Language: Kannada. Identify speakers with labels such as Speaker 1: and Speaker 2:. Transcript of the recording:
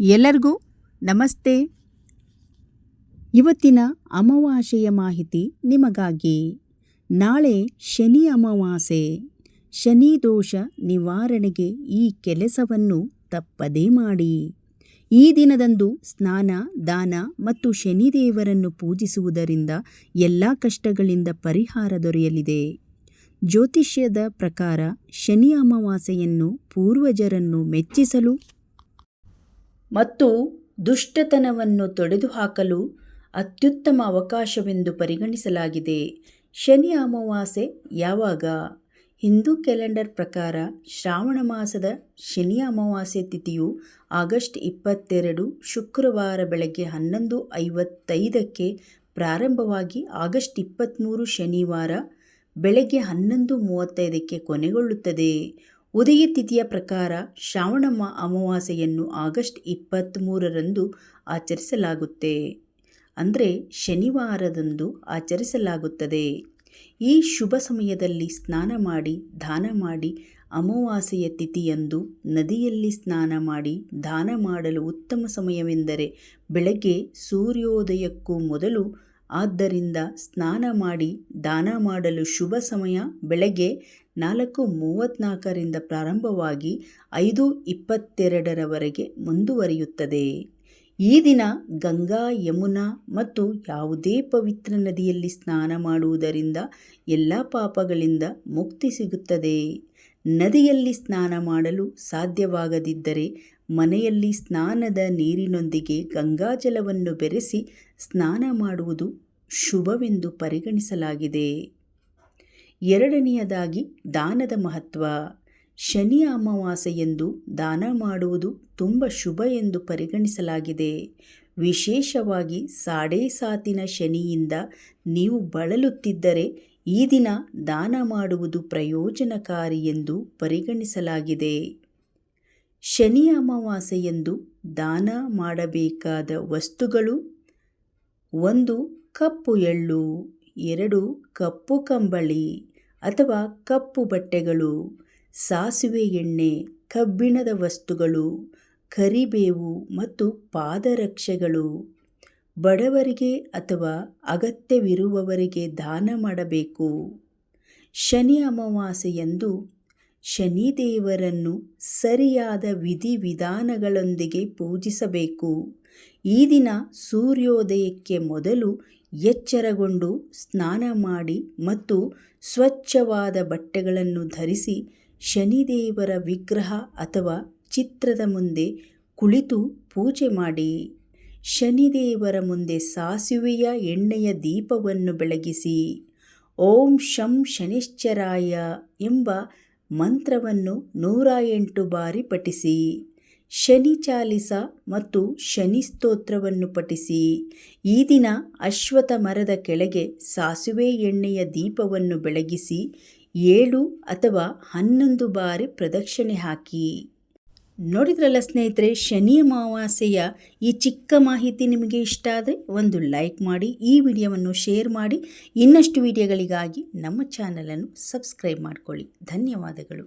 Speaker 1: ಎಲ್ಲರಿಗೂ ನಮಸ್ತೆ. ಇವತ್ತಿನ ಅಮಾವಾಸ್ಯೆಯ ಮಾಹಿತಿ ನಿಮಗಾಗಿ. ನಾಳೆ ಶನಿ ಅಮಾವಾಸ್ಯೆ. ಶನಿ ದೋಷ ನಿವಾರಣೆಗೆ ಈ ಕೆಲಸವನ್ನು ತಪ್ಪದೇ ಮಾಡಿ. ಈ ದಿನದಂದು ಸ್ನಾನ, ದಾನ ಮತ್ತು ಶನಿದೇವರನ್ನು ಪೂಜಿಸುವುದರಿಂದ ಎಲ್ಲ ಕಷ್ಟಗಳಿಂದ ಪರಿಹಾರ ದೊರೆಯಲಿದೆ. ಜ್ಯೋತಿಷ್ಯದ ಪ್ರಕಾರ ಶನಿ ಅಮಾವಾಸ್ಯೆಯನ್ನು ಪೂರ್ವಜರನ್ನು ಮೆಚ್ಚಿಸಲು ಮತ್ತು ದುಷ್ಟತನವನ್ನು ತೊಡೆದುಹಾಕಲು ಅತ್ಯುತ್ತಮ ಅವಕಾಶವೆಂದು ಪರಿಗಣಿಸಲಾಗಿದೆ. ಶನಿ ಅಮಾವಾಸ್ಯೆ ಯಾವಾಗ? ಹಿಂದೂ ಕ್ಯಾಲೆಂಡರ್ ಪ್ರಕಾರ ಶ್ರಾವಣ ಮಾಸದ ಶನಿ ಅಮಾವಾಸ್ಯೆ ತಿಥಿಯು ಆಗಸ್ಟ್ ಇಪ್ಪತ್ತೆರಡು ಶುಕ್ರವಾರ ಬೆಳಗ್ಗೆ ಹನ್ನೊಂದು ಐವತ್ತೈದಕ್ಕೆ ಪ್ರಾರಂಭವಾಗಿ ಆಗಸ್ಟ್ ಇಪ್ಪತ್ತ್ಮೂರು ಶನಿವಾರ ಬೆಳಗ್ಗೆ ಹನ್ನೊಂದು ಮೂವತ್ತೈದಕ್ಕೆ ಕೊನೆಗೊಳ್ಳುತ್ತದೆ. ಉದಯ ತಿಥಿಯ ಪ್ರಕಾರ ಶ್ರಾವಣಮ್ಮ ಅಮಾವಾಸ್ಯೆಯನ್ನು ಆಗಸ್ಟ್ ಇಪ್ಪತ್ತ್ಮೂರರಂದು ಆಚರಿಸಲಾಗುತ್ತೆ. ಅಂದರೆ ಶನಿವಾರದಂದು ಆಚರಿಸಲಾಗುತ್ತದೆ. ಈ ಶುಭ ಸಮಯದಲ್ಲಿ ಸ್ನಾನ ಮಾಡಿ, ದಾನ ಮಾಡಿ ಅಮಾವಾಸ್ಯೆಯ ತಿಥಿಯಂದು ನದಿಯಲ್ಲಿ ಸ್ನಾನ ಮಾಡಿ, ದಾನ ಮಾಡಲು ಉತ್ತಮ ಸಮಯವೆಂದರೆ ಬೆಳಗ್ಗೆ ಸೂರ್ಯೋದಯಕ್ಕೂ ಮೊದಲು ಆದ್ದರಿಂದ ಸ್ನಾನ ಮಾಡಿ ದಾನ ಮಾಡಲು ಶುಭ ಸಮಯ ಬೆಳಗ್ಗೆ ನಾಲ್ಕು ಮೂವತ್ತ್ನಾಲ್ಕರಿಂದ ಪ್ರಾರಂಭವಾಗಿ ಐದು ಇಪ್ಪತ್ತೆರಡರವರೆಗೆ ಮುಂದುವರಿಯುತ್ತದೆ. ಈ ದಿನ ಗಂಗಾ, ಯಮುನಾ ಮತ್ತು ಯಾವುದೇ ಪವಿತ್ರ ನದಿಯಲ್ಲಿ ಸ್ನಾನ ಮಾಡುವುದರಿಂದ ಎಲ್ಲ ಪಾಪಗಳಿಂದ ಮುಕ್ತಿ ಸಿಗುತ್ತದೆ. ನದಿಯಲ್ಲಿ ಸ್ನಾನ ಮಾಡಲು ಸಾಧ್ಯವಾಗದಿದ್ದರೆ ಮನೆಯಲ್ಲಿ ಸ್ನಾನದ ನೀರಿನೊಂದಿಗೆ ಗಂಗಾಜಲವನ್ನು ಬೆರೆಸಿ ಸ್ನಾನ ಮಾಡುವುದು ಶುಭವೆಂದು ಪರಿಗಣಿಸಲಾಗಿದೆ. ಎರಡನೆಯದಾಗಿ ದಾನದ ಮಹತ್ವ. ಶನಿ ಅಮಾವಾಸ್ಯೆಯಂದು ದಾನ ಮಾಡುವುದು ತುಂಬ ಶುಭ ಎಂದು ಪರಿಗಣಿಸಲಾಗಿದೆ. ವಿಶೇಷವಾಗಿ ಸಾಡೇ ಸಾತಿನ ಶನಿಯಿಂದ ನೀವು ಬಳಲುತ್ತಿದ್ದರೆ ಈ ದಿನ ದಾನ ಮಾಡುವುದು ಪ್ರಯೋಜನಕಾರಿ ಎಂದು ಪರಿಗಣಿಸಲಾಗಿದೆ. ಶನಿ ಅಮಾವಾಸ್ಯೆಯಂದು ದಾನ ಮಾಡಬೇಕಾದ ವಸ್ತುಗಳು ಒಂದು ಕಪ್ಪು ಎಳ್ಳು, ಎರಡು ಕಪ್ಪು ಕಂಬಳಿ ಅಥವಾ ಕಪ್ಪು ಬಟ್ಟೆಗಳು, ಸಾಸಿವೆ ಎಣ್ಣೆ, ಕಬ್ಬಿಣದ ವಸ್ತುಗಳು, ಕರಿಬೇವು ಮತ್ತು ಪಾದರಕ್ಷೆಗಳು. ಬಡವರಿಗೆ ಅಥವಾ ಅಗತ್ಯವಿರುವವರಿಗೆ ದಾನ ಮಾಡಬೇಕು. ಶನಿ ಅಮಾವಾಸ್ಯೆಯಂದು ಶನಿದೇವರನ್ನು ಸರಿಯಾದ ವಿಧಿವಿಧಾನಗಳೊಂದಿಗೆ ಪೂಜಿಸಬೇಕು. ಈ ದಿನ ಸೂರ್ಯೋದಯಕ್ಕೆ ಮೊದಲು ಎಚ್ಚರಗೊಂಡು ಸ್ನಾನ ಮಾಡಿ ಮತ್ತು ಸ್ವಚ್ಛವಾದ ಬಟ್ಟೆಗಳನ್ನು ಧರಿಸಿ ಶನಿದೇವರ ವಿಗ್ರಹ ಅಥವಾ ಚಿತ್ರದ ಮುಂದೆ ಕುಳಿತು ಪೂಜೆ ಮಾಡಿ. ಶನಿದೇವರ ಮುಂದೆ ಸಾಸುವೆಯ ಎಣ್ಣೆಯ ದೀಪವನ್ನು ಬೆಳಗಿಸಿ, ಓಂ ಶಂ ಶನಿಶ್ಚರಾಯ ಎಂಬ ಮಂತ್ರವನ್ನು ನೂರ ಎಂಟು ಬಾರಿ ಪಠಿಸಿ, ಶನಿ ಚಾಲಿಸ ಮತ್ತು ಶನಿ ಸ್ತೋತ್ರವನ್ನು ಪಠಿಸಿ, ಈ ದಿನ ಅಶ್ವಥ ಮರದ ಕೆಳಗೆ ಸಾಸುವೆ ಎಣ್ಣೆಯ ದೀಪವನ್ನು ಬೆಳಗಿಸಿ, ಏಳು ಅಥವಾ ಹನ್ನೊಂದು ಬಾರಿ ಪ್ರದಕ್ಷಿಣೆ ಹಾಕಿ. ನೋಡಿದ್ರಲ್ಲ ಸ್ನೇಹಿತರೆ, ಶನಿ ಅಮಾವಾಸ್ಯೆಯ ಈ ಚಿಕ್ಕ ಮಾಹಿತಿ ನಿಮಗೆ ಇಷ್ಟ ಆದರೆ ಒಂದು ಲೈಕ್ ಮಾಡಿ, ಈ ವಿಡಿಯೋವನ್ನು ಶೇರ್ ಮಾಡಿ, ಇನ್ನಷ್ಟು ವಿಡಿಯೋಗಳಿಗಾಗಿ ನಮ್ಮ ಚಾನಲನ್ನು ಸಬ್ಸ್ಕ್ರೈಬ್ ಮಾಡಿಕೊಳ್ಳಿ. ಧನ್ಯವಾದಗಳು.